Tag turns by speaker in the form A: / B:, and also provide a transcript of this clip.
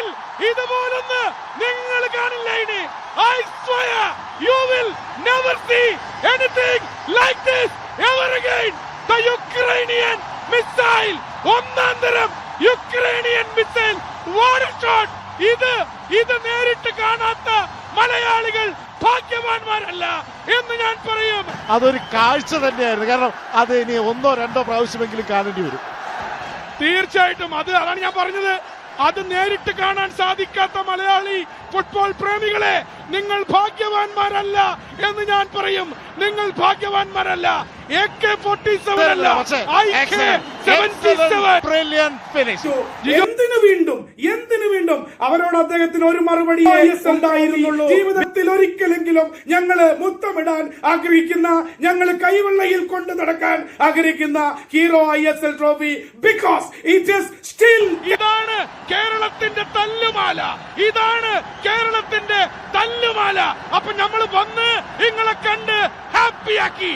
A: ജീവിതത്തിൽ ഇതുപോലൊന്ന് നിങ്ങൾ കാണില്ല ഇനി. I swear you will never see anything like this ever again the Ukrainian missile ഒന്നാം തരം യുക്രൈനിയൻ മിസൈൽ വാട്ടർ ഷോട്ട് ഇത് ഇത് നേരിട്ട് കാണാത്ത മലയാളികൾ ഭാഗ്യവാന്മാരല്ല എന്ന് ഞാൻ പറയും.
B: അതൊരു കാഴ്ച തന്നെയായിരുന്നു. കാരണം അത് ഇനി ഒന്നോ രണ്ടോ പ്രാവശ്യമെങ്കിലും കാണേണ്ടി വരും.
A: തീർച്ചയായിട്ടും അത് അതാണ് ഞാൻ പറഞ്ഞത്. അത് നേരിട്ട് കാണാൻ സാധിക്കാത്ത മലയാളി ഫുട്ബോൾ പ്രേമികളെ നിങ്ങൾ ഭാഗ്യവാന്മാരല്ല എന്ന് ഞാൻ പറയും. നിങ്ങൾ ഭാഗ്യവാന്മാരല്ല. എ കെ ഫോർട്ടി സെവൻ അല്ല
C: എന്തിനു വീണ്ടും എന്തിനു വീണ്ടും അവരോട് അദ്ദേഹത്തിന് ഒരു മറുപടി ഉണ്ടായിരുന്നുള്ളൂ. ജീവിതത്തിൽ ഒരിക്കലെങ്കിലും ഞങ്ങൾ മുത്തമിടാൻ ആഗ്രഹിക്കുന്ന ഞങ്ങൾ കൈവെള്ളയിൽ കൊണ്ട് നടക്കാൻ ആഗ്രഹിക്കുന്ന hero I S L trophy because it is
A: ഇതാണ് കേരളത്തിന്റെ തല്ലുമാല. ഇതാണ് കേരളത്തിന്റെ തല്ലുമാല. അപ്പൊ നമ്മൾ വന്ന് നിങ്ങളെ കണ്ട് ഹാപ്പിയാക്കി.